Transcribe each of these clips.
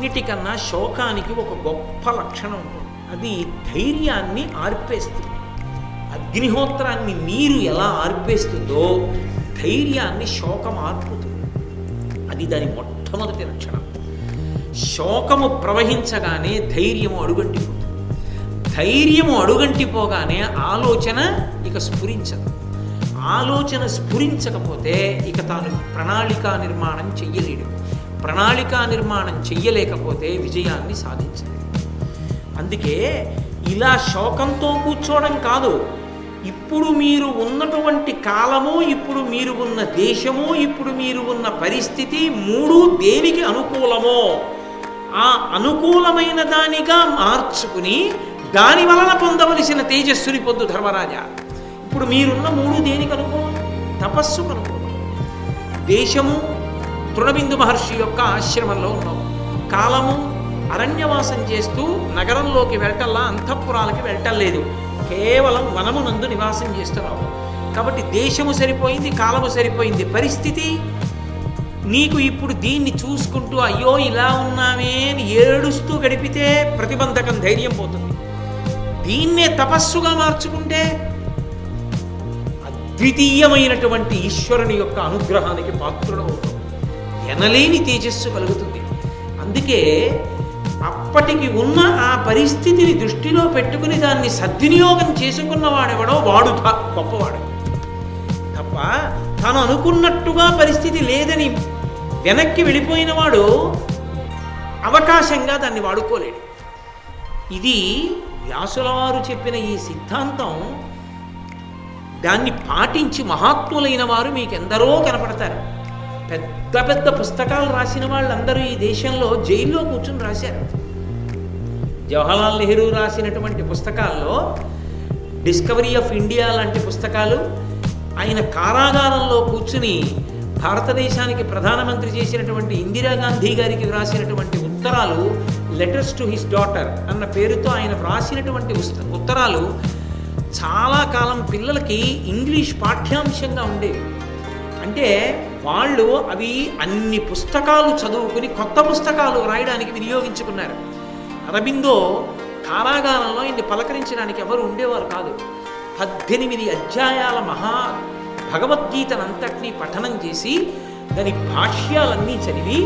అన్నిటికన్నా శోకానికి ఒక గొప్ప లక్షణం ఉంటుంది. అది ధైర్యాన్ని ఆర్పేస్తుంది. అగ్నిహోత్రాన్ని నీరు ఎలా ఆర్పేస్తుందో ధైర్యాన్ని శోకం ఆర్పుతుంది. అది దాని మొట్టమొదటి లక్షణం. శోకము ప్రవహించగానే ధైర్యము అడుగంటిపోతుంది. ధైర్యము అడుగంటిపోగానే ఆలోచన ఇక స్ఫురించదు. ఆలోచన స్ఫురించకపోతే ఇక తాను ప్రణాళికా నిర్మాణం చెయ్యలేడు. ప్రణాళికా నిర్మాణం చెయ్యలేకపోతే విజయాన్ని సాధించాలి. అందుకే ఇలా శోకంతో కూర్చోవడం కాదు. ఇప్పుడు మీరు ఉన్నటువంటి కాలము ఇప్పుడు మీరు ఉన్న దేశము ఇప్పుడు మీరు ఉన్న పరిస్థితి మూడు దేనికి అనుకూలమో ఆ అనుకూలమైన దానిగా మార్చుకుని దాని వలన పొందవలసిన తేజస్సుని పొందు ధర్మరాజా. ఇప్పుడు మీరున్న మూడు దేనికి అనుకూలం? తపస్సుకు అనుకూలం. దేశము తృణబిందు మహర్షి యొక్క ఆశ్రమంలో ఉన్నావు కాలము అరణ్యవాసం చేస్తూ నగరంలోకి వెళ్ళటల్లా అంతఃపురాలకి వెళ్ళటం లేదు. కేవలం వనమునందు నివాసం చేస్తున్నావు కాబట్టి దేశము సరిపోయింది కాలము సరిపోయింది. పరిస్థితి నీకు ఇప్పుడు దీన్ని చూసుకుంటూ అయ్యో ఇలా ఉన్నామే అని ఏడుస్తూ గడిపితే ప్రతిబంధకం ధైర్యం పోతుంది. దీన్నే తపస్సుగా మార్చుకుంటే అద్వితీయమైనటువంటి ఈశ్వరుని యొక్క అనుగ్రహానికి పాత్రుడు ఎనలేని తేజస్సు కలుగుతుంది. అందుకే అప్పటికి ఉన్న ఆ పరిస్థితిని దృష్టిలో పెట్టుకుని దాన్ని సద్వినియోగం చేసుకున్నవాడెవడో వాడు గొప్పవాడు. తప్ప తను అనుకున్నట్టుగా పరిస్థితి లేదని వెనక్కి వెళ్ళిపోయిన వాడు అవకాశంగా దాన్ని వాడుకోలేడు. ఇది వ్యాసుల వారు చెప్పిన ఈ సిద్ధాంతం దాన్ని పాటించి మహాత్ములైన వారు మీకు ఎందరో కనపడతారు. పెద్ద పెద్ద పుస్తకాలు రాసిన వాళ్ళందరూ ఈ దేశంలో జైల్లో కూర్చుని రాశారు. జవహర్లాల్ నెహ్రూ రాసినటువంటి పుస్తకాల్లో డిస్కవరీ ఆఫ్ ఇండియా లాంటి పుస్తకాలు ఆయన కారాగారంలో కూర్చుని భారతదేశానికి ప్రధానమంత్రి చేసినటువంటి ఇందిరాగాంధీ గారికి వ్రాసినటువంటి ఉత్తరాలు లెటర్స్ టు హిస్ డాటర్ అన్న పేరుతో ఆయన వ్రాసినటువంటి ఉత్తరాలు చాలా కాలం పిల్లలకి ఇంగ్లీష్ పాఠ్యాంశంగా ఉండేవి. అంటే వాళ్ళు అవి అన్ని పుస్తకాలు చదువుకుని కొత్త పుస్తకాలు రాయడానికి వినియోగించుకున్నారు. అరబిందో కారాగారంలో ఇన్ని పలకరించడానికి ఎవరు ఉండేవారు కాదు. పద్దెనిమిది అధ్యాయాల మహా భగవద్గీతనంతటినీ పఠనం చేసి దాని భాష్యాలన్నీ చదివి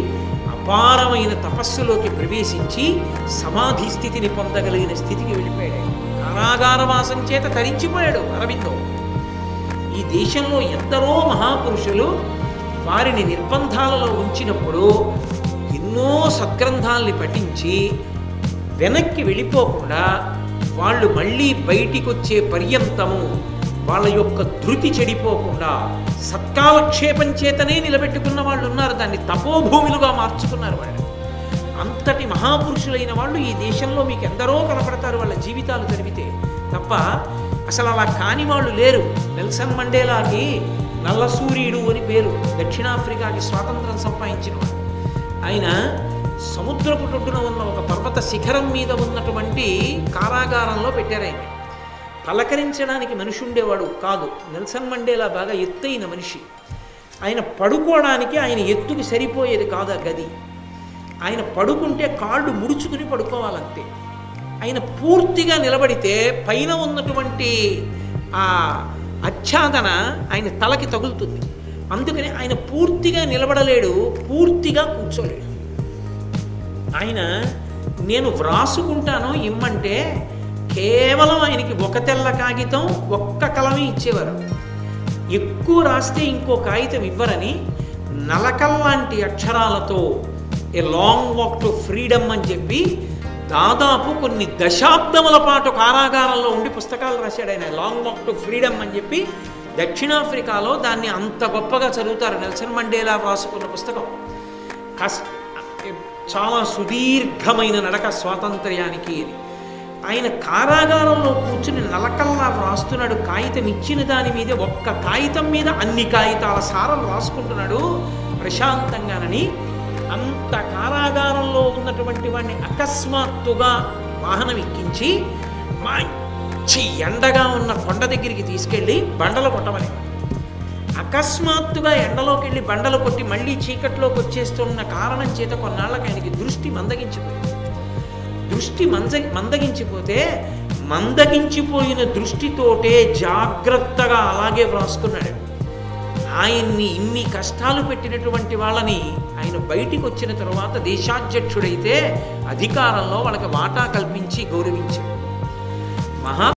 అపారమైన తపస్సులోకి ప్రవేశించి సమాధి స్థితిని పొందగలిగిన స్థితికి వెళ్ళిపోయాడు. కారాగారవాసం చేత తరించిపోయాడు అరవిందో ఈ దేశంలో ఎందరో మహాపురుషులు వారిని నిర్బంధాలలో ఉంచినప్పుడు ఎన్నో సద్గ్రంథాల్ని పఠించి వెనక్కి వెళ్ళిపోకుండా వాళ్ళు మళ్ళీ బయటికి వచ్చే పర్యంతము వాళ్ళ యొక్క ధృతి చెడిపోకుండా సత్కాలక్షేపం చేతనే నిలబెట్టుకున్న వాళ్ళు ఉన్నారు. దాన్ని తపోభూమిలుగా మార్చుకున్నారు వాళ్ళు. అంతటి మహాపురుషులైన వాళ్ళు ఈ దేశంలో మీకు ఎందరో కనపడతారు వాళ్ళ జీవితాలు జరిగితే తప్ప అసలు అలా కాని వాళ్ళు లేరు. నెల్సన్ మండేలాకి నల్ల సూర్యుడు అని పేరు. దక్షిణాఫ్రికాకి స్వాతంత్రం సంపాదించిన ఆయన సముద్రపు ఒడ్డున ఉన్న ఒక పర్వత శిఖరం మీద ఉన్నటువంటి కారాగారంలో పెట్టారు ఆయన. పలకరించడానికి మనిషి ఉండేవాడు కాదు. నెల్సన్ మండేలా బాగా ఎత్తైన మనిషి. ఆయన పడుకోవడానికి ఆయన ఎత్తుకి సరిపోయేది కాదు ఆ గది. ఆయన పడుకుంటే కాళ్ళు ముడుచుకుని పడుకోవాలంతే. ఆయన పూర్తిగా నిలబడితే పైన ఉన్నటువంటి ఆ ఆచ్ఛాదన ఆయన తలకి తగులుతుంది. అందుకని ఆయన పూర్తిగా నిలబడలేడు పూర్తిగా కూర్చోలేడు. ఆయన నేను వ్రాసుకుంటాను ఇమ్మంటే కేవలం ఆయనకి ఒక తెల్ల కాగితం ఒక్క కలమే ఇచ్చేవారు. ఎక్కువ రాస్తే ఇంకో కాగితం ఇవ్వరని నలకల్లాంటి అక్షరాలతో a long walk to freedom అని చెప్పి దాదాపు కొన్ని దశాబ్దముల పాటు కారాగారంలో ఉండి పుస్తకాలు రాశాడు ఆయన. లాంగ్ వాక్ టు ఫ్రీడమ్ అని చెప్పి దక్షిణాఫ్రికాలో దాన్ని అంత గొప్పగా చదువుతారు. నెల్సన్ మండేలా రాసుకున్న పుస్తకం. కస్ చాలా సుదీర్ఘమైన నడక స్వాతంత్ర్యానికి అని ఆయన కారాగారంలో కూర్చుని నలకల్లా వ్రాస్తున్నాడు. కాగితం ఇచ్చిన దాని మీద ఒక్క కాగితం మీద అన్ని కాగితాల సారం రాసుకుంటున్నాడు ప్రశాంతంగానని అంత కారాగారంలో ఉన్నటువంటి వాడిని అకస్మాత్తుగా వాహనం ఎక్కించి మంచి ఎండగా ఉన్న కొండ దగ్గరికి తీసుకెళ్ళి బండలు కొట్టమని. అకస్మాత్తుగా ఎండలోకి వెళ్ళి బండలు కొట్టి మళ్ళీ చీకట్లోకి వచ్చేస్తున్న కారణం చేత కొన్నాళ్ళకి ఆయనకి దృష్టి మందగించిపోయింది. దృష్టి మంద మందగించిపోతే మందగించిపోయిన దృష్టితోటే జాగ్రత్తగా అలాగే వ్రాసుకున్నాడు. ఆయన్ని ఇన్ని కష్టాలు పెట్టినటువంటి వాళ్ళని ఆయన బయటికి వచ్చిన తరువాత దేశాధ్యక్షుడైతే అధికారంలో వాళ్ళకి వాటా కల్పించి గౌరవించాడు. మహా